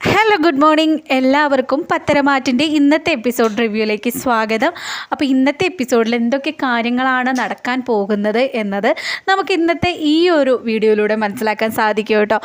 Hello good morning എല്ലാവർക്കും പത്തരമാറ്റിന്റെ ഇന്നത്തെ episode റിവ്യൂയിലേക്ക് സ്വാഗതം. അപ്പോൾ ഇന്നത്തെ എപ്പിസോഡിൽ എന്തൊക്കെ കാര്യങ്ങളാണ് നടക്കാൻ പോകുന്നത് എന്നത് നമുക്ക് ഇന്നത്തെ ഈ ഒരു വീഡിയോയിലൂടെ മനസ്സിലാക്കാൻ സാധിക്കും കേട്ടോ.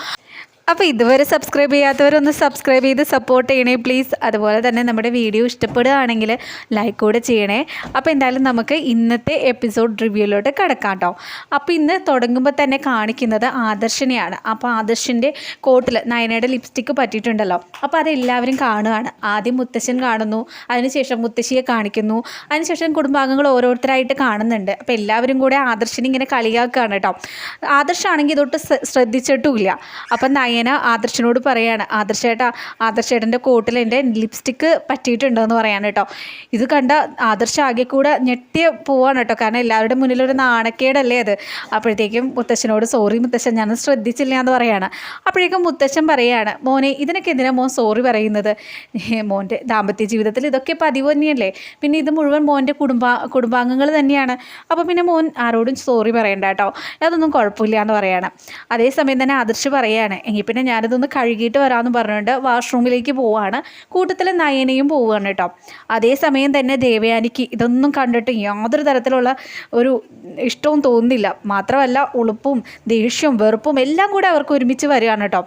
അപ്പോൾ ഇതുവരെ സബ്സ്ക്രൈബ് ചെയ്യാത്തവരൊന്ന് സബ്സ്ക്രൈബ് ചെയ്ത് സപ്പോർട്ട് ചെയ്യണേ പ്ലീസ് അതുപോലെ തന്നെ നമ്മുടെ വീഡിയോ ഇഷ്ടപ്പെടുകയാണെങ്കിൽ ലൈക്ക് കൂടെ ചെയ്യണേ. അപ്പോൾ എന്തായാലും നമുക്ക് ഇന്നത്തെ എപ്പിസോഡ് റിവ്യൂയിലോട്ട് കിടക്കാം കേട്ടോ അപ്പോൾ ഇന്ന് തുടങ്ങുമ്പോൾ തന്നെ കാണിക്കുന്നത് ആദർശിനെയാണ്. അപ്പോൾ ആദർശിന്റെ കോട്ടിൽ നയനയുടെ ലിപ്സ്റ്റിക്ക് പറ്റിയിട്ടുണ്ടല്ലോ. അപ്പോൾ അത് എല്ലാവരും കാണുകയാണ്. ആദ്യം മുത്തശ്ശൻ കാണുന്നു അതിനുശേഷം മുത്തശ്ശിയെ കാണിക്കുന്നു. അതിനുശേഷം കുടുംബാംഗങ്ങൾ ഓരോരുത്തരായിട്ട് കാണുന്നുണ്ട്. അപ്പോൾ എല്ലാവരും കൂടെ ആദർശിനെ ഇങ്ങനെ കളിയാക്കുകയാണ് കേട്ടോ. ആദർശാണെങ്കിൽ ഇതൊട്ട് ശ്ര- ശ്രദ്ധിച്ചിട്ടുമില്ല. അപ്പം നയന ആദർശനോട് പറയാണ്. ആദർശേട്ടാ ആദർശേട്ടന്റെ കോട്ടിൽ എന്റെ ലിപ്സ്റ്റിക്ക് പറ്റിയിട്ടുണ്ടെന്ന് പറയാൻ കേട്ടോ. ഇത് കണ്ട ആദർശ ആകെ കൂടെ ഞെട്ടിയ പോവാണ് കേട്ടോ. കാരണം എല്ലാവരുടെ മുന്നിൽ ഒരു നാണക്കേടല്ലേ അത്. അപ്പോഴത്തേക്കും മുത്തശ്ശനോട് സോറി മുത്തശ്ശൻ ഞാൻ ശ്രദ്ധിച്ചില്ല എന്ന് പറയാണ്. അപ്പോഴേക്കും മുത്തശ്ശൻ പറയാണ് മോനെ ഇതിനൊക്കെ എന്തിനാണ് മോൻ സോറി പറയുന്നത്? മോന്റെ ദാമ്പത്യ ജീവിതത്തിൽ ഇതൊക്കെ പതിവ് തന്നെയല്ലേ. പിന്നെ ഇത് മുഴുവൻ മോന്റെ കുടുംബ കുടുംബാംഗങ്ങൾ തന്നെയാണ്. അപ്പോൾ പിന്നെ മോൻ ആരോടും സോറി പറയണ്ട കേട്ടോ. അതൊന്നും കുഴപ്പമില്ല എന്ന് പറയാണ്. അതേസമയം തന്നെ ആദർശ് പറയാണ് എങ്കിൽ പിന്നെ ഞാനിതൊന്ന് കഴുകിയിട്ട് വരാമെന്ന് പറഞ്ഞുകൊണ്ട് വാഷ്റൂമിലേക്ക് പോവാണ്. കൂട്ടത്തിൽ നയനയും പോവുകയാണ് കേട്ടോ. അതേസമയം തന്നെ ദേവയാനിക്ക് ഇതൊന്നും കണ്ടിട്ട് യാതൊരു തരത്തിലുള്ള ഒരു ഇഷ്ടവും തോന്നുന്നില്ല. മാത്രമല്ല ഉളുപ്പും ദേഷ്യവും വെറുപ്പും എല്ലാം കൂടെ അവർക്ക് ഒരുമിച്ച് വരികയാണ് കേട്ടോ.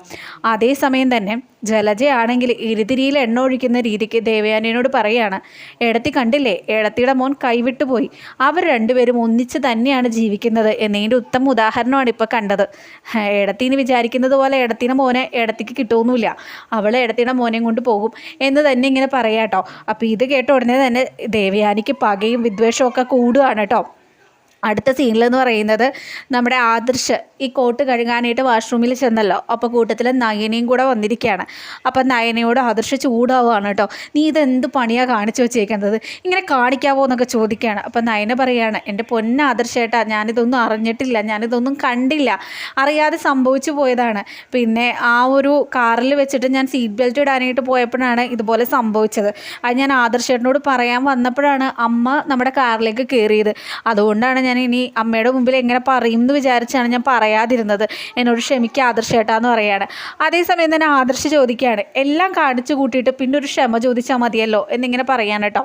അതേസമയം തന്നെ ജലജയാണെങ്കിൽ ഇരുതിരിയിൽ എണ്ണ ഒഴിക്കുന്ന രീതിക്ക് ദേവയാനിയോട് പറയാണ് എടത്തി കണ്ടില്ലേ എടത്തിയുടെ മോൻ കൈവിട്ടു പോയി. അവർ രണ്ടുപേരും ഒന്നിച്ച് തന്നെയാണ് ജീവിക്കുന്നത് എന്നതിന്റെ ഉത്തമ ഉദാഹരണമാണ് ഇപ്പോൾ കണ്ടത്. എടത്തിന് വിചാരിക്കുന്നത് പോലെ എടത്തിന്റെ മോനെ എടത്തിക്ക് കിട്ടുമൊന്നുമില്ല അവൾ എടത്തിയുടെ മോനെയും കൊണ്ട് പോകും എന്ന് തന്നെ ഇങ്ങനെ പറയാട്ടോ അപ്പോൾ ഇത് കേട്ട ഉടനെ തന്നെ ദേവയാനിക്ക് പകയും വിദ്വേഷവും ഒക്കെ കൂടുകയാണ് കേട്ടോ. അടുത്ത സീനിലെന്ന് പറയുന്നത് നമ്മുടെ ആദർശ് ഈ കോട്ട് കഴുകാനായിട്ട് വാഷ്റൂമിൽ ചെന്നല്ലോ. അപ്പോൾ കൂട്ടത്തിൽ നയനയും കൂടെ വന്നിരിക്കുകയാണ് അപ്പം നയനയോട് ആദർശ് ചൂടാവുകയാണ് കേട്ടോ. നീ ഇതെന്ത് പണിയാണ് കാണിച്ചു വെച്ചേക്കുന്നത്? ഇങ്ങനെ കാണിക്കാവോ എന്നൊക്കെ ചോദിക്കുകയാണ്. അപ്പം നയന പറയാണ് എന്റെ പൊന്ന ആദർശേട്ടാ ഞാനിതൊന്നും അറിഞ്ഞിട്ടില്ല. ഞാനിതൊന്നും കണ്ടില്ല. അറിയാതെ സംഭവിച്ചു പോയതാണ്. പിന്നെ ആ ഒരു കാറിൽ വെച്ചിട്ട് ഞാൻ സീറ്റ് ബെൽറ്റ് ഇടാനായിട്ട് പോയപ്പോഴാണ് ഇതുപോലെ സംഭവിച്ചത്. അത് ഞാൻ ആദർശേട്ടനോട് പറയാൻ വന്നപ്പോഴാണ് അമ്മ നമ്മുടെ കാറിലേക്ക് കയറിയത് അതുകൊണ്ടാണ് ഞാൻ ഇനി അമ്മയുടെ മുമ്പിൽ എങ്ങനെ പറയും എന്ന് വിചാരിച്ചാണ് ഞാൻ പറയാതിരുന്നത്. എന്നോട് ക്ഷമിക്കുക ആദർശേട്ടാ എന്ന് പറയാണ്. അതേസമയം തന്നെ ആദർശ ചോദിക്കുകയാണ് എല്ലാം കാണിച്ചു കൂട്ടിയിട്ട് പിന്നെ ഒരു ക്ഷമ ചോദിച്ചാൽ മതിയല്ലോ? എന്നിങ്ങനെ പറയാൻ കേട്ടോ.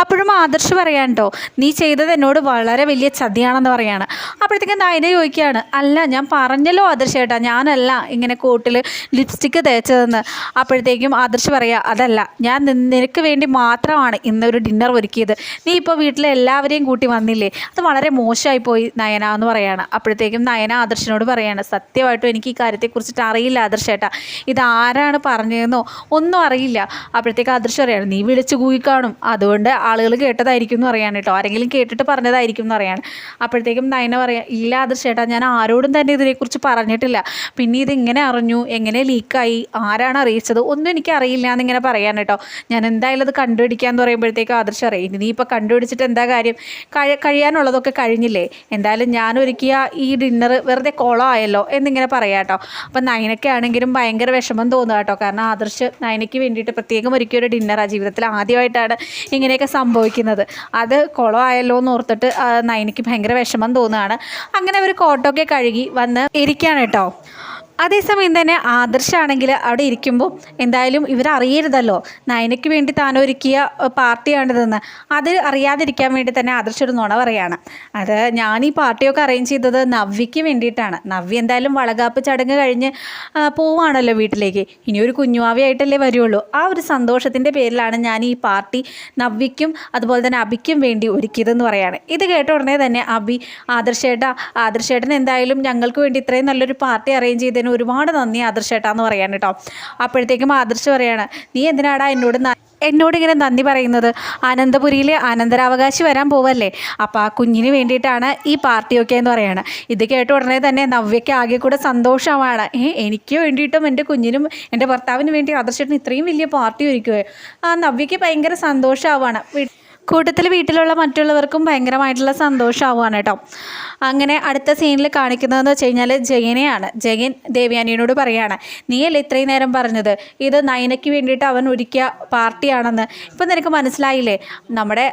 അപ്പോഴും ആദർശ് പറയാൻ കേട്ടോ നീ ചെയ്തത് എന്നോട് വളരെ വലിയ ചതിയാണെന്ന് പറയാണ്. അപ്പോഴത്തേക്കും നയന ചോദിക്കുകയാണ് അല്ല ഞാൻ പറഞ്ഞല്ലോ ആദർശ് ചേട്ടാ ഞാനല്ല ഇങ്ങനെ കോട്ടിൽ ലിപ്സ്റ്റിക്ക് തേച്ചതെന്ന്. അപ്പോഴത്തേക്കും ആദർശ് പറയുക അതല്ല ഞാൻ നിനക്ക് വേണ്ടി മാത്രമാണ് ഇന്നൊരു ഡിന്നർ ഒരുക്കിയത്. നീ ഇപ്പോൾ വീട്ടിലെ എല്ലാവരെയും കൂട്ടി വന്നില്ലേ? അത് വളരെ മോശമായി പോയി നയന എന്ന് പറയാണ്. അപ്പോഴത്തേക്കും നയന ആദർശിനോട് പറയാണ് സത്യമായിട്ടും എനിക്ക് ഈ കാര്യത്തെക്കുറിച്ചിട്ട് അറിയില്ല ആദർശ് ചേട്ടാ ഇത് ആരാണ് പറഞ്ഞതെന്നോ ഒന്നും അറിയില്ല. അപ്പോഴത്തേക്ക് ആദർശ് പറയാണ് നീ വിളിച്ചു കൂയി കാണും അതുകൊണ്ട് ആളുകൾ കേട്ടതായിരിക്കും എന്ന് പറയാൻ കേട്ടോ. ആരെങ്കിലും കേട്ടിട്ട് പറഞ്ഞതായിരിക്കും എന്ന് പറയാണ് അപ്പോഴത്തേക്കും നയന പറയാം ഇല്ല അത് ചേട്ടാ ഞാൻ ആരോടും തന്നെ ഇതിനെക്കുറിച്ച് പറഞ്ഞിട്ടില്ല. പിന്നെ ഇത് എങ്ങനെ അറിഞ്ഞു? എങ്ങനെ ലീക്കായി? ആരാണ് അറിയിച്ചത്? ഒന്നും എനിക്ക് അറിയില്ല എന്നിങ്ങനെ പറയാൻ കേട്ടോ. ഞാൻ എന്തായാലും അത് കണ്ടുപിടിക്കാന്ന് പറയുമ്പോഴത്തേക്കും ആദർശ് അറിയാം നീ ഇപ്പോൾ കണ്ടുപിടിച്ചിട്ട് എന്താ കാര്യം? കഴി കഴിയാനുള്ളതൊക്കെ കഴിഞ്ഞില്ലേ? എന്തായാലും ഞാൻ ഒരുക്കിയ ഈ ഡിന്നർ വെറുതെ കുളമായല്ലോ എന്നിങ്ങനെ പറയാം കേട്ടോ. അപ്പം നയനക്കാണെങ്കിലും ഭയങ്കര വിഷമം തോന്നുക കേട്ടോ. കാരണം ആദർശ് നയനയ്ക്ക് വേണ്ടിയിട്ട് പ്രത്യേകം ഒരുക്കിയ ഒരു ഡിന്നറാണ് ജീവിതത്തിൽ ആദ്യമായിട്ടാണ് ഇങ്ങനെയൊക്കെ സംഭവിക്കുന്നത്. അത് കുളമായല്ലോ എന്ന് ഓർത്തിട്ട് നൈനയ്ക്ക് ഭയങ്കര വിഷമം തോന്നുകയാണ്. അങ്ങനെ അവർ കോട്ടൊക്കെ കഴുകി വന്ന് ഇരിക്കുകയാണ് കേട്ടോ. അതേസമയം തന്നെ ആദർശാണെങ്കിൽ അവിടെ ഇരിക്കുമ്പോൾ എന്തായാലും ഇവരറിയരുതല്ലോ. നയനയ്ക്ക് വേണ്ടി താൻ ഒരുക്കിയ പാർട്ടിയാണിതെന്ന്. അത് അറിയാതിരിക്കാൻ വേണ്ടി തന്നെ ആദർശ് ഒരു നുണ പറയാണ്. അത് ഞാൻ ഈ പാർട്ടിയൊക്കെ അറേഞ്ച് ചെയ്തത് നവ്യയ്ക്ക് വേണ്ടിയിട്ടാണ്. നവ്യ എന്തായാലും വളകാപ്പ് ചടങ്ങ് കഴിഞ്ഞ് പോവാണല്ലോ വീട്ടിലേക്ക്. ഇനി ഒരു കുഞ്ഞുവാവിയായിട്ടല്ലേ വരുള്ളൂ. ആ ഒരു സന്തോഷത്തിന്റെ പേരിലാണ് ഞാൻ ഈ പാർട്ടി നവ്യയ്ക്കും അതുപോലെ തന്നെ അബിക്കും വേണ്ടി ഒരുക്കിയതെന്ന് പറയാണ്. ഇത് കേട്ട ഉടനെ തന്നെ അബി ആദർശേട്ട ആദർശേട്ടൻ എന്തായാലും ഞങ്ങൾക്ക് വേണ്ടി ഇത്രയും നല്ലൊരു പാർട്ടി അറേഞ്ച് ചെയ്തതിന് ഒരുപാട് നന്ദി ആദർശേട്ടാ എന്ന് പറയാൻ കേട്ടോ. അപ്പോഴത്തേക്കും ആദർശ് പറയാണ് നീ എന്തിനാടാ എന്നോട് എന്നോട് ഇങ്ങനെ നന്ദി പറയുന്നത്? അനന്തപുരിയിലെ അനന്തരാവകാശി വരാൻ പോവല്ലേ? അപ്പോൾ ആ കുഞ്ഞിന് വേണ്ടിയിട്ടാണ് ഈ പാർട്ടിയൊക്കെ എന്ന് പറയാണ്. ഇത് കേട്ട ഉടനെ തന്നെ നവ്യയ്ക്ക് ആകെ കൂടെ സന്തോഷമാണ്. ഏ എനിക്ക് വേണ്ടിയിട്ടും എന്റെ കുഞ്ഞിനും എന്റെ ഭർത്താവിന് വേണ്ടി ആദർശേട്ടൻ ഇത്രയും വലിയ പാർട്ടി ഒരുക്കുകയോ ആ നവ്യയ്ക്ക് ഭയങ്കര സന്തോഷമാവാണ് കൂട്ടത്തിൽ വീട്ടിലുള്ള മറ്റുള്ളവർക്കും ഭയങ്കരമായിട്ടുള്ള സന്തോഷമാവുകയാണ് കേട്ടോ. അങ്ങനെ അടുത്ത സീനിൽ കാണിക്കുന്നതെന്ന് വെച്ച് കഴിഞ്ഞാൽ ജയനെയാണ്. ജയൻ ദേവ്യാനിയനോട് പറയുകയാണ് നീയല്ലേ ഇത്രയും നേരം പറഞ്ഞത്? ഇത് നയനയ്ക്ക് വേണ്ടിയിട്ട് അവൻ ഒരുക്കിയ പാർട്ടിയാണെന്ന്. ഇപ്പം നിനക്ക് മനസ്സിലായില്ലേ? നമ്മുടെ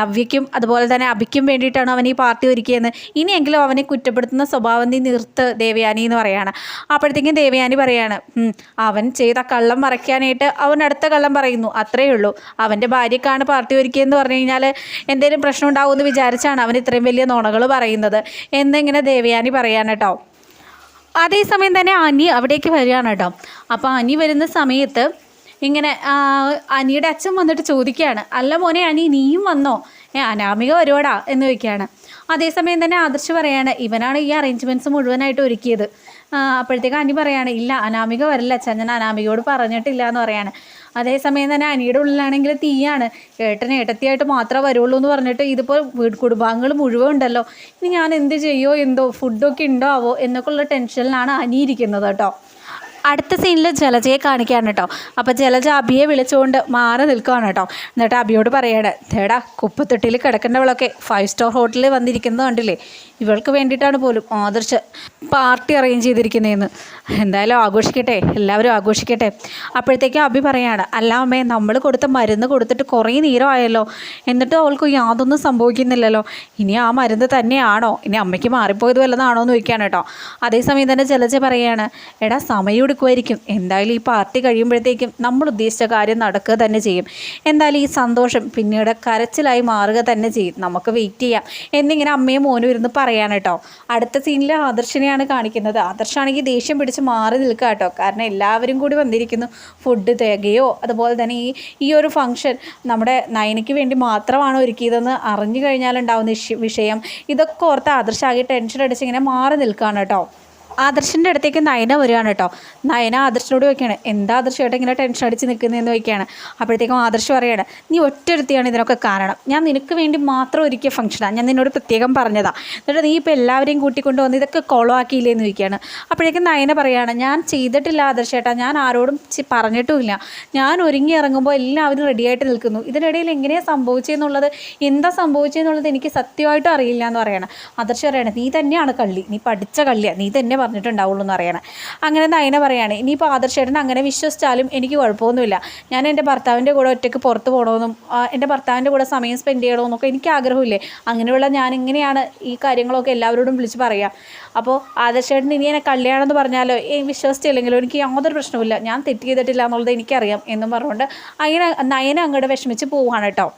നവ്യയ്ക്കും അതുപോലെ തന്നെ അഭിക്കും വേണ്ടിയിട്ടാണ് അവൻ ഈ പാർട്ടി ഒരുക്കിയെന്ന് ഇനിയെങ്കിലും അവനെ കുറ്റപ്പെടുത്തുന്ന സ്വഭാവം നീ നിർത്ത് ദേവയാനി എന്ന് പറയുകയാണ് അപ്പോഴത്തേക്കും ദേവയാനി പറയാണ് അവൻ ചെയ്ത കള്ളം മറയ്ക്കാനായിട്ട് അവൻ അടുത്ത കള്ളം പറയുന്നു. അത്രയേ ഉള്ളൂ. അവന്റെ ഭാര്യക്കാണ് പാർട്ടി ഒരുക്കിയെന്ന് പറഞ്ഞു കഴിഞ്ഞാൽ എന്തെങ്കിലും പ്രശ്നം ഉണ്ടാവുമെന്ന് വിചാരിച്ചാണ് അവൻ ഇത്രയും വലിയ നോണകൾ പറയുന്നത്. എന്നിങ്ങനെ ദേവയാനി പറയാൻ കേട്ടോ? അതേസമയം തന്നെ അനി അവിടേക്ക് വരികയാണ് കേട്ടോ. അപ്പോൾ അനി വരുന്ന സമയത്ത് ഇങ്ങനെ അനിയുടെ അച്ഛൻ വന്നിട്ട് ചോദിക്കുകയാണ്. അല്ല മോനെ അനി നീയും വന്നോ? ഏ അനാമിക വരുവാടാ എന്ന് ചോദിക്കുകയാണ്. അതേസമയം തന്നെ ആദർശ് പറയാണ് ഇവനാണ് ഈ അറേഞ്ച്മെന്റ്സ് മുഴുവനായിട്ട് ഒരുക്കിയത്. അപ്പോഴത്തേക്ക് അനി പറയാണ് ഇല്ല അനാമിക വരില്ല അച്ഛൻ ഞാൻ അനാമികയോട് പറഞ്ഞിട്ടില്ല എന്ന് പറയാണ്. അതേസമയം തന്നെ അനിയുടെ ഉള്ളിലാണെങ്കിൽ തീയാണ്. ഏട്ടൻ ഏട്ടത്തിയായിട്ട് മാത്രമേ വരുള്ളൂ എന്ന് പറഞ്ഞിട്ട് ഇതിപ്പോൾ വീട് കുടുംബാംഗങ്ങൾ മുഴുവൻ ഉണ്ടല്ലോ. ഇനി ഞാൻ എന്ത് ചെയ്യോ എന്തോ ഫുഡൊക്കെ ഉണ്ടോ ആവോ എന്നൊക്കെ ഉള്ള ടെൻഷനിലാണ് അനി ഇരിക്കുന്നത് കേട്ടോ. അടുത്ത സീനിൽ ജലജയെ കാണിക്കുകയാണ് കേട്ടോ. അപ്പോൾ ജലജ അബിയെ വിളിച്ചുകൊണ്ട് മാറി നിൽക്കുകയാണ് കേട്ടോ. എന്നിട്ട് അബിയോട് പറയാണ് തേടാ കുപ്പത്തൊട്ടിയിൽ കിടക്കേണ്ടവളൊക്കെ ഫൈവ് സ്റ്റാർ ഹോട്ടലിൽ വന്നിരിക്കുന്നത് കണ്ടില്ലേ? ഇവൾക്ക് വേണ്ടിയിട്ടാണ് പോലും ആദർശ് പാർട്ടി അറേഞ്ച് ചെയ്തിരിക്കുന്നതെന്ന്. എന്തായാലും ആഘോഷിക്കട്ടെ എല്ലാവരും ആഘോഷിക്കട്ടെ. അപ്പോഴത്തേക്കും അഭി പറയാണ് അല്ല അമ്മേ നമ്മൾ കൊടുത്ത മരുന്ന് കൊടുത്തിട്ട് കുറേ നേരമായല്ലോ എന്നിട്ട് അവൾക്ക് യാതൊന്നും സംഭവിക്കുന്നില്ലല്ലോ. ഇനി ആ മരുന്ന് തന്നെയാണോ? ഇനി അമ്മയ്ക്ക് മാറിപ്പോയത് വല്ലതാണോ എന്ന് ചോദിക്കുകയാണ് കേട്ടോ. അതേസമയം തന്നെ ജലജ പറയാണ് എടാ സമയം എടുക്കുമായിരിക്കും. എന്തായാലും ഈ പാർട്ടി കഴിയുമ്പോഴത്തേക്കും നമ്മൾ ഉദ്ദേശിച്ച കാര്യം നടക്കുക തന്നെ ചെയ്യും. എന്തായാലും ഈ സന്തോഷം പിന്നീട് കരച്ചിലായി മാറുക തന്നെ ചെയ്യും. നമുക്ക് വെയിറ്റ് ചെയ്യാം. എന്നിങ്ങനെ അമ്മയും മോനും ഇരുന്ന് പറയാൻ കേട്ടോ. അടുത്ത സീനിൽ ആദർശിനെയാണ് കാണിക്കുന്നത്. ആദർശാണെങ്കിൽ ദേഷ്യം പിടിച്ച് മാറി നിൽക്കുക കേട്ടോ. കാരണം എല്ലാവരും കൂടി വന്നിരിക്കുന്നു. ഫുഡ് തികയോ? അതുപോലെ തന്നെ ഈ ഈ ഒരു ഫംഗ്ഷൻ നമ്മുടെ നയനയ്ക്ക് വേണ്ടി മാത്രമാണ് ഒരുക്കിയതെന്ന് അറിഞ്ഞു കഴിഞ്ഞാലുണ്ടാവുന്ന വിഷയം. ഇതൊക്കെ ഓർത്ത് ആദർശാകെ ടെൻഷൻ അടിച്ച് ഇങ്ങനെ മാറി നിൽക്കുകയാണ് കേട്ടോ. ആദർശിന്റെ അടുത്തേക്ക് നയന വരികയാണ് കേട്ടോ. നയന ആദർശിനോട് ചോദിക്കുകയാണ് എന്താ ആദർശമായിട്ട് ഇങ്ങനെ ടെൻഷൻ അടിച്ച് നിൽക്കുന്നതെന്ന് ചോദിക്കുകയാണ്. അപ്പോഴത്തേക്കും ആദർശ് പറയാണ് നീ ഒറ്റൊരുത്തിയാണ് ഇതിനൊക്കെ കാരണം. ഞാൻ നിനക്ക് വേണ്ടി മാത്രം ഒരുക്കിയ ഫംഗ്ഷനാണ് ഞാൻ നിന്നോട് പ്രത്യേകം പറഞ്ഞതാണ് എന്നിട്ട് നീ ഇപ്പോൾ എല്ലാവരെയും കൂട്ടിക്കൊണ്ട് വന്ന് ഇതൊക്കെ കൊളവാക്കിയില്ലേ എന്ന് ചോദിക്കുകയാണ്. അപ്പോഴേക്കും നയന പറയുകയാണ് ഞാൻ ചെയ്തിട്ടില്ല ആദർശേട്ടാ ഞാൻ ആരോടും പറഞ്ഞിട്ടുമില്ല. ഞാൻ ഒരുങ്ങി ഇറങ്ങുമ്പോൾ എല്ലാവരും റെഡിയായിട്ട് നിൽക്കുന്നു. ഇതിനിടയിൽ എങ്ങനെയാണ് സംഭവിച്ചതെന്നുള്ളത് എന്താ സംഭവിച്ചതെന്നുള്ളത് എനിക്ക് സത്യമായിട്ടും അറിയില്ല എന്ന് പറയണം. ആദർശ് പറയുകയാണ് നീ തന്നെയാണ് കള്ളി. നീ പഠിച്ച കള്ളിയാണ് നീ തന്നെ പറഞ്ഞിട്ടുണ്ടാവുള്ളൂ എന്ന് അറിയണം അങ്ങനെ നയന പറയുകയാണ് ഇനിയിപ്പോൾ ആദർശേട്ടൻ അങ്ങനെ വിശ്വസിച്ചാലും എനിക്ക് കുഴപ്പമൊന്നുമില്ല. ഞാൻ എന്റെ ഭർത്താവിന്റെ കൂടെ ഒറ്റയ്ക്ക് പുറത്ത് പോകണമെന്നും എന്റെ ഭർത്താവിന്റെ കൂടെ സമയം സ്പെൻഡ് ചെയ്യണമെന്നൊക്കെ എനിക്ക് ആഗ്രഹമില്ലേ? അങ്ങനെയുള്ള ഞാൻ ഇങ്ങനെയാണ് ഈ കാര്യങ്ങളൊക്കെ എല്ലാവരോടും വിളിച്ച് പറയുക അപ്പോൾ ആദർശേട്ടൻ ഇനി എന്നെ കല്യാണമെന്ന് പറഞ്ഞാലോ വിശ്വസിച്ചില്ലെങ്കിലും എനിക്ക് യാതൊരു പ്രശ്നവുമില്ല. ഞാൻ തെറ്റ് ചെയ്തിട്ടില്ല എന്നുള്ളത് എനിക്കറിയാം എന്നും പറഞ്ഞുകൊണ്ട് അങ്ങനെ നയന അങ്ങോട്ട് വിഷമിച്ച് പോവുകയാണ് കേട്ടോ.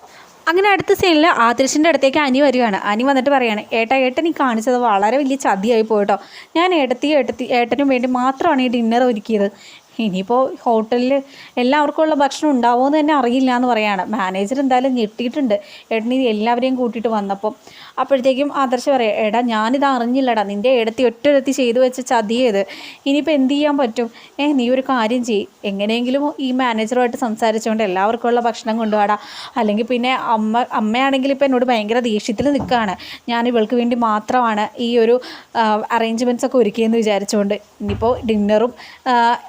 അങ്ങനെ അടുത്ത സീനിൽ ആദർശിന്റെ അടുത്തേക്ക് അനി വരികയാണ്. അനി വന്നിട്ട് പറയാണ് ഏട്ടാ ഏട്ടൻ ഈ കാണിച്ചത് വളരെ വലിയ ചതിയായി പോയിട്ടോ. ഞാൻ ഏട്ടത്തി ഏട്ടത്തി ഏട്ടനും വേണ്ടി മാത്രമാണ് ഈ ഡിന്നർ ഒരുക്കിയത്. ഇനിയിപ്പോൾ ഹോട്ടലിൽ എല്ലാവർക്കും ഉള്ള ഭക്ഷണം ഉണ്ടാവുമോ എന്ന് തന്നെ അറിയില്ല എന്ന് പറയാണ്. മാനേജർ എന്തായാലും ഞെട്ടിയിട്ടുണ്ട്. ഏട്ടൻ എല്ലാവരെയും കൂട്ടിയിട്ട് വന്നപ്പോൾ അപ്പോഴത്തേക്കും ആദർശ് പറയാം എടാ ഞാനിത് അറിഞ്ഞില്ലടാ. നിന്റെ ഇടത്തി ഒറ്റൊരത്തി ചെയ്തു വെച്ച ചതിയത് ഇനിയിപ്പോൾ എന്ത് ചെയ്യാൻ പറ്റും? ഏ നീ ഒരു കാര്യം ചെയ്യ്. എങ്ങനെയെങ്കിലും ഈ മാനേജറുമായിട്ട് സംസാരിച്ചുകൊണ്ട് എല്ലാവർക്കുമുള്ള ഭക്ഷണം കൊണ്ടുപോടാ അല്ലെങ്കിൽ പിന്നെ അമ്മ അമ്മയാണെങ്കിൽ ഇപ്പോൾ എന്നോട് ഭയങ്കര ദേഷ്യത്തിൽ നിൽക്കുകയാണ് ഞാൻ ഇവൾക്ക് വേണ്ടി മാത്രമാണ് ഈ ഒരു അറേഞ്ച്മെന്റ്സ് ഒക്കെ ഒരുക്കിയെന്ന് വിചാരിച്ചുകൊണ്ട് ഇനിയിപ്പോൾ ഡിന്നറും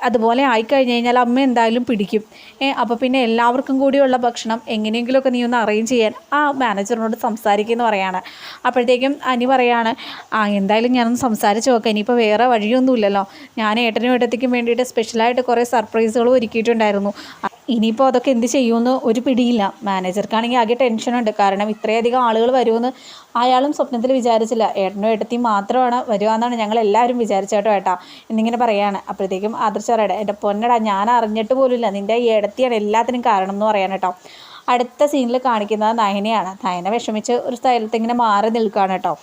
അതുപോലെ ആയിക്കഴിഞ്ഞ് കഴിഞ്ഞാൽ അമ്മ എന്തായാലും പിടിക്കും. ഏ അപ്പോൾ പിന്നെ എല്ലാവർക്കും കൂടിയുള്ള ഭക്ഷണം എങ്ങനെയെങ്കിലുമൊക്കെ നീ ഒന്ന് അറേഞ്ച് ചെയ്യാൻ. ആ മാനേജറിനോട് സംസാരിക്കുമെന്ന് പറയാണ്. അപ്പോഴത്തേക്കും അനി പറയാണ് ആ എന്തായാലും ഞാനൊന്ന് സംസാരിച്ച് നോക്കാം. ഇനിയിപ്പോൾ വേറെ വഴിയൊന്നുമില്ലല്ലോ. ഞാൻ ഏട്ടനും ഏട്ടത്തിക്കും വേണ്ടിയിട്ട് സ്പെഷ്യലായിട്ട് കുറേ സർപ്രൈസുകൾ ഒരുക്കിയിട്ടുണ്ടായിരുന്നു. ഇനിയിപ്പോൾ അതൊക്കെ എന്ത് ചെയ്യുമെന്ന് ഒരു പിടിയില്ല. മാനേജർക്കാണെങ്കിൽ ആകെ ടെൻഷനുണ്ട് കാരണം ഇത്രയധികം ആളുകൾ വരുമെന്ന് അയാളും സ്വപ്നത്തിൽ വിചാരിച്ചില്ല. ഏട്ടനും ഏട്ടത്തിയും മാത്രമാണ് വരുവാന്നാണ് ഞങ്ങൾ എല്ലാവരും വിചാരിച്ചേട്ടോ ഏട്ടാ. എന്നിങ്ങനെ പറയാണ്. അപ്പോഴത്തേക്കും ആദർശറയുടെ എന്റെ പൊന്നടാ ഞാൻ അറിഞ്ഞിട്ട് പോലുമില്ല. നിന്റെ ഈ ഏടത്തിയാണ് എല്ലാത്തിനും കാരണം എന്ന് പറയാൻ അടുത്ത സീനിൽ കാണിക്കുന്നത് നയനയാണ് നയന വിഷമിച്ച് ഒരു സ്ഥലത്ത് ഇങ്ങനെ മാറി നിൽക്കുകയാണ് കേട്ടോ.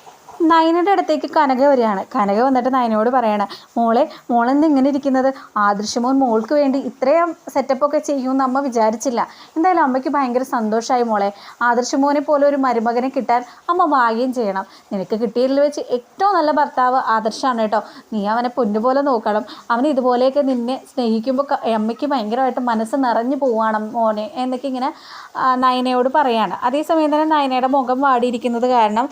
നയനയുടെ അടുത്തേക്ക് കനക വരികയാണ്. കനക വന്നിട്ട് നയനയോട് പറയാണ് മോളെ മോളെന്ത് ഇങ്ങനെ ഇരിക്കുന്നത്? ആദർശമോൻ മോൾക്ക് വേണ്ടി ഇത്രയും സെറ്റപ്പൊക്കെ ചെയ്യുമെന്ന് അമ്മ വിചാരിച്ചില്ല. എന്തായാലും അമ്മയ്ക്ക് ഭയങ്കര സന്തോഷമായി മോളെ. ആദർശമോനെ പോലെ ഒരു മരുമകനെ കിട്ടാൻ അമ്മ ഭാഗ്യം ചെയ്യണം. നിനക്ക് കിട്ടിയതിൽ വെച്ച് ഏറ്റവും നല്ല ഭർത്താവ് ആദർശമാണ് കേട്ടോ. നീ അവനെ പൊന്നുപോലെ നോക്കണം. അവൻ ഇതുപോലെയൊക്കെ നിന്നെ സ്നേഹിക്കുമ്പോൾ അമ്മയ്ക്ക് ഭയങ്കരമായിട്ട് മനസ്സ് നിറഞ്ഞു പോവാണ് മോനെ എന്നൊക്കെ ഇങ്ങനെ നയനയോട് പറയാണ്. അതേസമയം തന്നെ നയനയുടെ മുഖം വാടിയിരിക്കുന്നത് കാരണം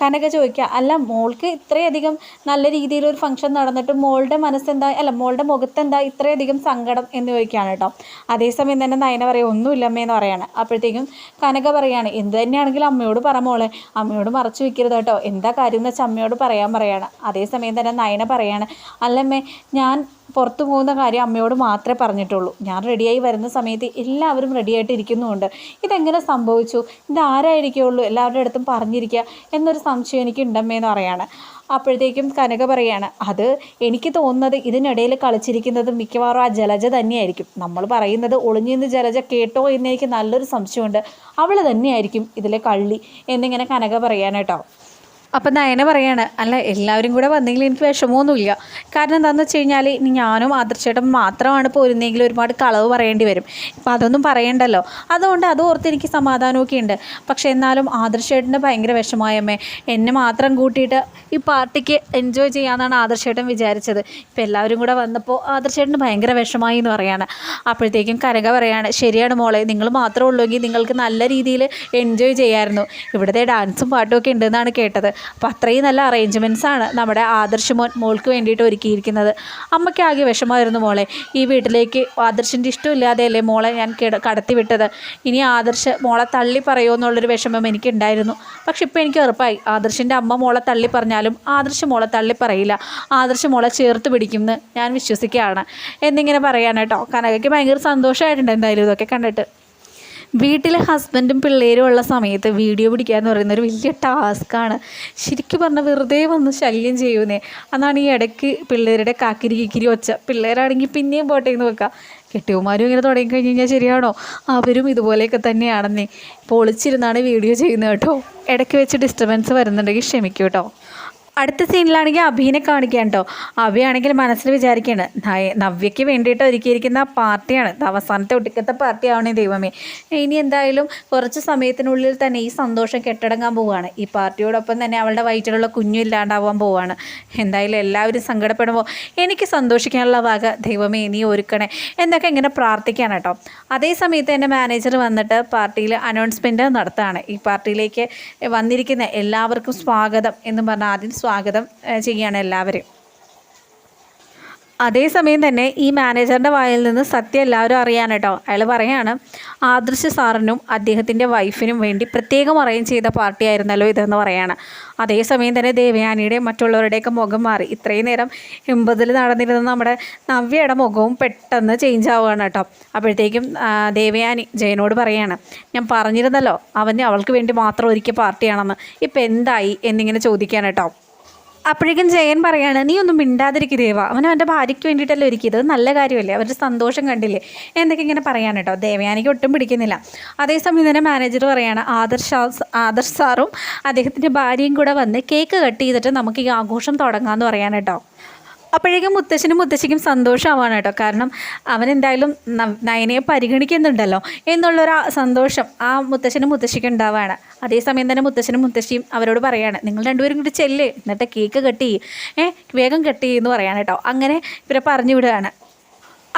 കനക ചോദിക്കുക അല്ല മോൾക്ക് ഇത്രയധികം നല്ല രീതിയിൽ ഒരു ഫംഗ്ഷൻ നടന്നിട്ട് മോളുടെ മനസ്സെന്താ അല്ല മോളുടെ മുഖത്തെന്താ ഇത്രയധികം സങ്കടം എന്ന് ചോദിക്കുകയാണ് കേട്ടോ. അതേസമയം തന്നെ നയന പറയും ഒന്നുമില്ലമ്മേന്ന് പറയാണ്. അപ്പോഴത്തേക്കും കനക പറയാണ് എന്ത് തന്നെയാണെങ്കിലും അമ്മയോട് പറ മോളെ. അമ്മയോട് മറച്ചു വെക്കരുത് കേട്ടോ. എന്താ കാര്യം എന്ന് വെച്ചാൽ അമ്മയോട് പറയാൻ പറയാണ്. അതേസമയം തന്നെ നയന പറയാണ് അല്ലമ്മേ ഞാൻ പുറത്തു പോകുന്ന കാര്യം അമ്മയോട് മാത്രമേ പറഞ്ഞിട്ടുള്ളൂ. ഞാൻ റെഡിയായി വരുന്ന സമയത്ത് എല്ലാവരും റെഡിയായിട്ട് ഇരിക്കുന്നുമുണ്ട്. ഇതെങ്ങനെ സംഭവിച്ചു? ഇതാരായിരിക്കുള്ളൂ എല്ലാവരുടെ അടുത്തും പറഞ്ഞിരിക്കുക എന്നൊരു സംശയം എനിക്ക് ഉണ്ടമ്മേന്ന് പറയാണ്. അപ്പോഴത്തേക്കും കനക പറയാണ് അത് എനിക്ക് തോന്നുന്നത് ഇതിനിടയിൽ കളിച്ചിരിക്കുന്നത് മിക്കവാറും ആ ജലജ തന്നെയായിരിക്കും. നമ്മൾ പറയുന്നത് ഒളിഞ്ഞിന്ന് ജലജ കേട്ടോ എന്നെനിക്ക് നല്ലൊരു സംശയമുണ്ട്. അവൾ തന്നെയായിരിക്കും ഇതിലെ കള്ളി എന്നിങ്ങനെ കനക പറയാനേട്ടോ അപ്പം നയന പറയാണ് അല്ല എല്ലാവരും കൂടെ വന്നെങ്കിൽ എനിക്ക് വിഷമമൊന്നുമില്ല. കാരണം എന്താണെന്ന് വെച്ച് കഴിഞ്ഞാൽ ഇനി ഞാനും ആദർശേട്ടൻ മാത്രമാണ് പോരുന്നെങ്കിൽ ഒരുപാട് കളവ് പറയേണ്ടി വരും. ഇപ്പം അതൊന്നും പറയണ്ടല്ലോ. അതുകൊണ്ട് അത് ഓർത്ത് എനിക്ക് സമാധാനമൊക്കെ ഉണ്ട്. പക്ഷേ എന്നാലും ആദർശേട്ടന്റെ ഭയങ്കര വിഷമമായമ്മേ എന്നെ മാത്രം കൂട്ടിയിട്ട് ഈ പാർട്ടിക്ക് എൻജോയ് ചെയ്യാമെന്നാണ് ആദർശേട്ടൻ വിചാരിച്ചത്. ഇപ്പം എല്ലാവരും കൂടെ വന്നപ്പോൾ ആദർശേട്ടൻ ഭയങ്കര വിഷമമായി എന്ന് പറയാണ്. അപ്പോഴത്തേക്കും കരക പറയാണ് ശരിയാണ് മോളെ നിങ്ങൾ മാത്രമേ ഉള്ളൂ നിങ്ങൾക്ക് നല്ല രീതിയിൽ എൻജോയ് ചെയ്യാമായിരുന്നു ഇവിടുത്തെ ഡാൻസും പാട്ടും ഒക്കെ ഉണ്ടെന്നാണ് കേട്ടത്. അപ്പോൾ അത്രയും നല്ല ആണ് നമ്മുടെ ആദർശ് മോൻ മോൾക്ക് വേണ്ടിയിട്ട് ഒരുക്കിയിരിക്കുന്നത്. അമ്മയ്ക്ക് ആകെ വിഷമമായിരുന്നു മോളെ. ഈ വീട്ടിലേക്ക് ആദർശിന്റെ ഇഷ്ടമില്ലാതെയല്ലേ മോളെ ഞാൻ കിട കടത്തി വിട്ടത്? ഇനി ആദർശ് മോളെ തള്ളി പറയുമോ എന്നുള്ളൊരു വിഷമം എനിക്കുണ്ടായിരുന്നു. പക്ഷെ ഇപ്പോൾ എനിക്ക് ഉറപ്പായി. ആദർശിന്റെ അമ്മ മോളെ തള്ളി പറഞ്ഞാലും ആദർശ് മോളെ തള്ളി പറയില്ല. ആദർശ് മോളെ ചേർത്ത് പിടിക്കുമെന്ന് ഞാൻ വിശ്വസിക്കുകയാണ്. എന്നിങ്ങനെ പറയാനാട്ടോ കനകയ്ക്ക് ഭയങ്കര സന്തോഷമായിട്ടുണ്ട് എന്തായാലും ഇതൊക്കെ കണ്ടിട്ട്. വീട്ടിൽ ഹസ്ബൻഡും പിള്ളേരും ഉള്ള സമയത്ത് വീഡിയോ പിടിക്കുക എന്ന് പറയുന്ന ഒരു വലിയ ടാസ്ക്കാണ് ശരിക്കും പറഞ്ഞാൽ വെറുതെ വന്ന് ശല്യം ചെയ്യുന്നേ. അതാണ് ഈ ഇടയ്ക്ക് പിള്ളേരുടെ കാക്കിരി കിക്കിരി ഒച്ച. പിള്ളേരാണെങ്കിൽ പിന്നെയും പോട്ടെ എന്ന് വെക്കാം. കെട്ടിയവന്മാരും ഇങ്ങനെ തുടങ്ങിക്കഴിഞ്ഞ് കഴിഞ്ഞാൽ ശരിയാണോ? അവരും ഇതുപോലെയൊക്കെ തന്നെയാണെന്നേ. പൊളിച്ചിരുന്നാണ് വീഡിയോ ചെയ്യുന്നത് കേട്ടോ. ഇടയ്ക്ക് വെച്ച് ഡിസ്റ്റർബൻസ് വരുന്നുണ്ടെങ്കിൽ ക്ഷമിക്കൂ കേട്ടോ. അടുത്ത സീനിലാണെങ്കിൽ അഭിനെ കാണിക്കാൻ കേട്ടോ. അഭിയാണെങ്കിൽ മനസ്സിൽ വിചാരിക്കുകയാണ് നവ്യയ്ക്ക് വേണ്ടിയിട്ട് ഒരുക്കിയിരിക്കുന്ന പാർട്ടിയാണ്. അവസാനത്തെ ഒടുക്കത്തെ പാർട്ടിയാവണേ ദൈവമേ. ഇനി എന്തായാലും കുറച്ച് സമയത്തിനുള്ളിൽ തന്നെ ഈ സന്തോഷം കെട്ടടങ്ങാൻ പോവുകയാണ്. ഈ പാർട്ടിയോടൊപ്പം തന്നെ അവളുടെ വയറ്റിലുള്ള കുഞ്ഞു ഇല്ലാണ്ടാവാൻ പോവുകയാണ്. എന്തായാലും എല്ലാവരും സങ്കടപ്പെടുമ്പോൾ എനിക്ക് സന്തോഷിക്കാനുള്ള വക ദൈവമേ നീ ഒരുക്കണേ എന്നൊക്കെ ഇങ്ങനെ പ്രാർത്ഥിക്കുകയാണ് കേട്ടോ. അതേ സമയത്ത് എന്റെ മാനേജർ വന്നിട്ട് പാർട്ടിയിൽ അനൗൺസ്മെന്റ് നടത്തുകയാണ്. ഈ പാർട്ടിയിലേക്ക് വന്നിരിക്കുന്ന എല്ലാവർക്കും സ്വാഗതം എന്ന് പറഞ്ഞാൽ ആദ്യം സ്വാഗതം ചെയ്യുകയാണ് എല്ലാവരെയും അതേസമയം തന്നെ ഈ മാനേജറിന്റെ വായിൽ നിന്ന് സത്യം എല്ലാവരും അറിയാൻ കേട്ടോ. അയാൾ പറയാണ് ആദർശ സാറിനും അദ്ദേഹത്തിന്റെ വൈഫിനും വേണ്ടി പ്രത്യേകം അറേഞ്ച് ചെയ്ത പാർട്ടി ആയിരുന്നല്ലോ ഇതെന്ന് പറയാണ്. അതേസമയം തന്നെ ദേവയാനിയുടെ മറ്റുള്ളവരുടെയൊക്കെ മുഖം മാറി. ഇത്രയും നേരം എൺപതിൽ നടന്നിരുന്ന നമ്മുടെ നവ്യയുടെ മുഖവും പെട്ടെന്ന് ചേഞ്ച് ആവുകയാണ് കേട്ടോ. അപ്പോഴത്തേക്കും ദേവയാനി ജയനോട് പറയാണ് ഞാൻ പറഞ്ഞിരുന്നല്ലോ അവന് അവൾക്ക് വേണ്ടി മാത്രം ഒരുക്കിയ പാർട്ടിയാണെന്ന്. ഇപ്പം എന്തായി? എന്നിങ്ങനെ ചോദിക്കാൻ കേട്ടോ. അപ്പോഴേക്കും ജയൻ പറയാണ് നീ ഒന്നും മിണ്ടാതിരിക്കുക ദേവ അവൻ അവന്റെ ഭാര്യയ്ക്ക് വേണ്ടിയിട്ടല്ലേ ഒരുക്കിയത്. നല്ല കാര്യമല്ലേ? അവരുടെ സന്തോഷം കണ്ടില്ലേ? എന്തൊക്കെ ഇങ്ങനെ പറയാൻ കേട്ടോ. ദേവയാനിക്ക് ഒട്ടും പിടിക്കുന്നില്ല. അതേസമയം തന്നെ മാനേജർ പറയാണ് ആദർശ ആദർശ് സാറും അദ്ദേഹത്തിന്റെ ഭാര്യയും കൂടെ വന്ന് കേക്ക് കട്ട് ചെയ്തിട്ട് നമുക്ക് ഈ ആഘോഷം തുടങ്ങാമെന്ന് പറയാൻ കേട്ടോ. അപ്പോഴേക്കും മുത്തശ്ശനും മുത്തശ്ശിക്കും സന്തോഷമാവാണ് കേട്ടോ. കാരണം അവൻ എന്തായാലും നയനയെ പരിഗണിക്കുന്നുണ്ടല്ലോ എന്നുള്ളൊരു സന്തോഷം ആ മുത്തശ്ശനും മുത്തശ്ശിക്കും ഉണ്ടാവുകയാണ് അതേസമയം തന്നെ മുത്തശ്ശനും മുത്തശ്ശിയും അവരോട് പറയാണ് നിങ്ങൾ രണ്ടുപേരും കൂടി ചെല്ലേ എന്നിട്ട് കേക്ക് കട്ട് ചെയ്യും ഏ വേഗം കട്ട് ചെയ്യുമെന്ന് പറയാണ് കേട്ടോ. അങ്ങനെ ഇവരെ പറഞ്ഞു വിടുകയാണ്.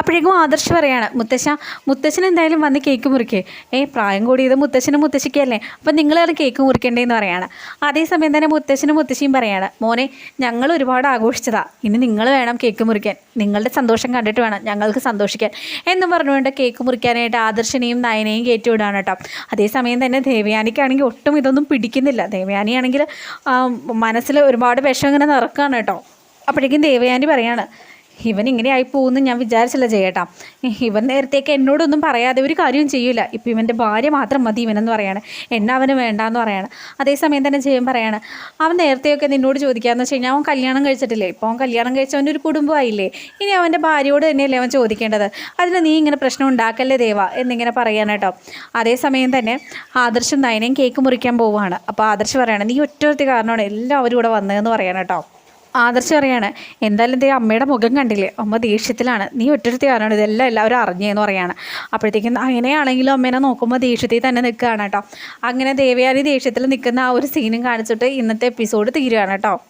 അപ്പോഴേക്കും ആദർശ് പറയാണ് മുത്തശ്ശ മുത്തശ്ശൻ എന്തായാലും വന്ന് കേക്ക് മുറിക്കേ. ഏ പ്രായം കൂടിയത് മുത്തശ്ശനും മുത്തശ്ശിക്കല്ലേ? അപ്പം നിങ്ങളാണ് കേക്ക് മുറിക്കേണ്ടതെന്ന് പറയാണ്. അതേസമയം തന്നെ മുത്തശ്ശനും മുത്തശ്ശിയും പറയാണ് മോനെ ഞങ്ങൾ ഒരുപാട് ആഘോഷിച്ചതാ. ഇനി നിങ്ങൾ വേണം കേക്ക് മുറിക്കാൻ. നിങ്ങളുടെ സന്തോഷം കണ്ടിട്ട് വേണം ഞങ്ങൾക്ക് സന്തോഷിക്കാൻ. എന്നും പറഞ്ഞുകൊണ്ട് കേക്ക് മുറിക്കാനായിട്ട് ആദർശനെയും നയനെയും കയറ്റിവിടാണ് കേട്ടോ. അതേസമയം തന്നെ ദേവയാനിക്കാണെങ്കിൽ ഒട്ടും ഇതൊന്നും പിടിക്കുന്നില്ല. ദേവയാനിയാണെങ്കിൽ മനസ്സിൽ ഒരുപാട് വിഷം ഇങ്ങനെ നിറക്കുകയാണ് കേട്ടോ. അപ്പോഴേക്കും ദേവയാനി പറയാണ് ഇവൻ ഇങ്ങനെ ആയി പോകുമെന്ന് ഞാൻ വിചാരിച്ചില്ല ചെയ്യട്ടാ ഇവൻ നേരത്തേക്ക് എന്നോടൊന്നും പറയാതെ ഒരു കാര്യവും ചെയ്യൂല. ഇപ്പം ഇവന്റെ ഭാര്യ മാത്രം മതി ഇവനെന്ന് പറയാണ്. എന്നെ അവന് വേണ്ടാന്ന് പറയാണ്. അതേസമയം തന്നെ ജയം പറയാണ് അവൻ നേരത്തെയൊക്കെ നിന്നോട് ചോദിക്കാന്ന് വെച്ച് കഴിഞ്ഞാൽ അവൻ കല്യാണം കഴിച്ചിട്ടില്ലേ? ഇപ്പോൾ അവൻ കല്യാണം കഴിച്ചവന്റെ ഒരു കുടുംബമായില്ലേ? ഇനി അവന്റെ ഭാര്യയോട് തന്നെയല്ലേ അവൻ ചോദിക്കേണ്ടത്? അതിന് നീ ഇങ്ങനെ പ്രശ്നം ഉണ്ടാക്കല്ലേ ദേവ? എന്നിങ്ങനെ പറയാനാട്ടോ അതേസമയം തന്നെ ആദർശം നയനയും കേക്ക് മുറിക്കാൻ പോവുകയാണ്. അപ്പോൾ ആദർശ് പറയാണ് നീ ഒറ്റ കാരണമാണ് എല്ലാവരും ഇവിടെ വന്നതെന്ന് പറയാനാട്ടോ ആദർശം പറയാണ് എന്തായാലും ദേ അമ്മയുടെ മുഖം കണ്ടില്ലേ? അമ്മ ദേഷ്യത്തിലാണ്. നീ ഒറ്റടുത്ത് ആരാണ് ഇതെല്ലാം എല്ലാവരും അറിഞ്ഞേന്ന് പറയാണ്. അപ്പോഴത്തേക്കും അങ്ങനെയാണെങ്കിലും അമ്മേനെ നോക്കുമ്പോൾ ദേഷ്യത്തിൽ തന്നെ നിൽക്കുകയാണ് കേട്ടോ. അങ്ങനെ ദേവയാനി ദേഷ്യത്തിൽ നിൽക്കുന്ന ആ ഒരു സീനും കാണിച്ചിട്ട് ഇന്നത്തെ എപ്പിസോഡ് തീരുകയാണ് കേട്ടോ.